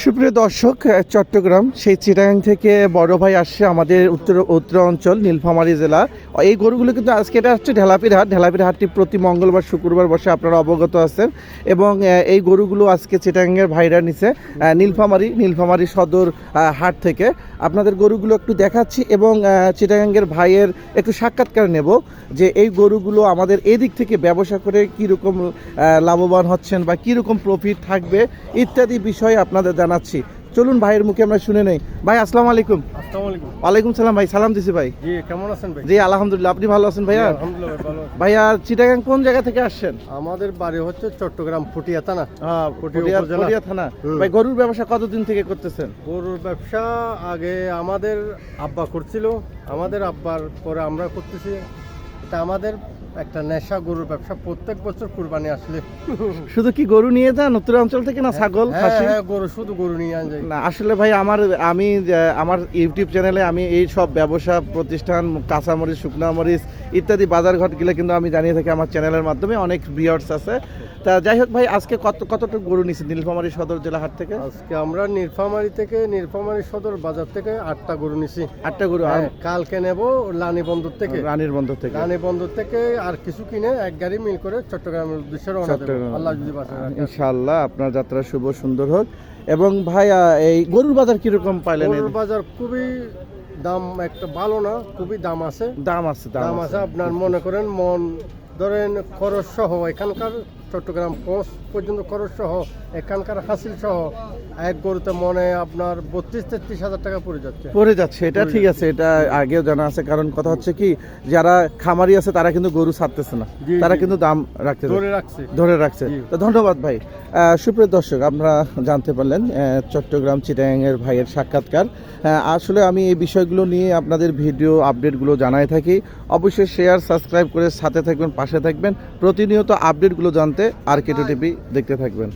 সুপ্রিয় দর্শক চট্টগ্রাম, সেই চিটাগাং থেকে বড় ভাই আসছে আমাদের উত্তর উত্তর অঞ্চল, নীলফামারী জেলা। এই গরুগুলো কিন্তু আজকে এটা হচ্ছে ঢেলাপির হাট। ঢেলাপির হাটটি প্রতি মঙ্গলবার, শুক্রবার বসে আপনারা অবগত আছেন। এবং এই গরুগুলো আজকে চিটাগাংয়ের ভাইরা নিছে নীলফামারী নীলফামারী সদর হাট থেকে। আপনাদের গরুগুলো একটু দেখাচ্ছি এবং চিটাগাংয়ের ভাইয়ের একটু সাক্ষাৎকার নেব যে এই গরুগুলো আমাদের এদিক থেকে ব্যবসা করে কীরকম লাভবান হচ্ছেন বা কীরকম প্রফিট থাকবে ইত্যাদি বিষয়ে আপনাদের জানাচ্ছি। চলুন ভাইয়ের মুখে আমরা শুনে নেই। ভাই আসসালামু আলাইকুম। আলাইকুম। ওয়ালাইকুম সালাম ভাই সালাম দিছি ভাই। জি কেমন আছেন ভাই? জি আলহামদুলিল্লাহ আপনি ভালো আছেন ভাইয়া। ভাইয়া চিটাগাং কোন জায়গা থেকে আসছেন? আমাদের বাড়ি হচ্ছে চট্টগ্রাম ফুটিয়া থানা। হ্যাঁ। পটিয়া থানা। ভাই গরুর ব্যবসা কতদিন থেকে করতেছেন? গরুর ব্যবসা আগে আমাদের আব্বা করছিল। আমাদের আব্বার পরে আমরা করতেছি। এটা আমাদের একটা নেশা গরুর ব্যবসা। প্রত্যেক বছর কুরবানি আসলে। শুধু কি গরু নিয়ে যান? উত্তর অঞ্চল থেকে না ছাগল হ্যাঁ খাসি? হ্যাঁ গরু শুধু গরু নিয়ে আন যাই না আসলে ভাই আমার আমি আমার ইউটিউব চ্যানেলে আমি এই সব ব্যবসা প্রতিষ্ঠান কাঁচামরিচ শুকনা মরিচ ইত্যাদি বাজারঘাট গেলে কিন্তু আমি জানিয়ে থাকি আমার চ্যানেলের মাধ্যমে। অনেক ভিউয়ার্স আছে। তা যাই হোক ভাই আজকে কত কতটুকু গরু নিচ্ছে নীলফামারী সদর জেলা হাট থেকে? আজকে আমরা নীলফামারি থেকে নীলফামারি সদর বাজার থেকে আটটা গরু নিছি। আটটা গরু হ্যাঁ, কালকে নেব রানী বন্দর থেকে। রানীর বন্দর থেকে। রানী বন্দর থেকে আর কিছু কিনে এক গাড়ি মিল করে চট্টগ্রামের উদ্দেশ্যে রওনা দেব। আল্লাহ যদি ইনশাআল্লাহ আপনার যাত্রা শুভ সুন্দর হোক। এবং ভাইয়া এই গরুর বাজার কীরকম পাইলেন গরুর বাজার খুবই দাম একটা ভালো না খুবই দাম আছে। দাম আছে দাম আছে আপনার মনে করেন মন ধরেন খরচ সহ এখানকার চট্টগ্রাম কোচ পর্যন্ত খরচ সহ এখানকার হাসিল সহ এক গরুতে মনে আপনার বত্রিশ তেত্রিশ হাজার টাকা পড়ে যাচ্ছে। পড়ে যাচ্ছে এটা ঠিক আছে এটা আগেও জানা আছে কারণ কথা হচ্ছে কি যারা খামারি আছে তারা কিন্তু গরু ছাড়তেছে না। তারা কিন্তু দাম রাখতে ধরে রাখছে। ধরে রাখছে। তো ধন্যবাদ ভাই। সুপ্রিয় দর্শক, আপনারা জানতে পারলেন চট্টগ্রাম চিটাগাংয়ের ভাইয়ের সাক্ষাৎকার। আসলে আমি এই বিষয়গুলো নিয়ে আপনাদের ভিডিও আপডেটগুলো জানাই থাকি। অবশ্যই শেয়ার সাবস্ক্রাইব করে সাথে থাকবেন, পাশে থাকবেন। প্রতিনিয়ত আপডেটগুলো জানতে আর কেটো টিভি দেখতে থাকবেন।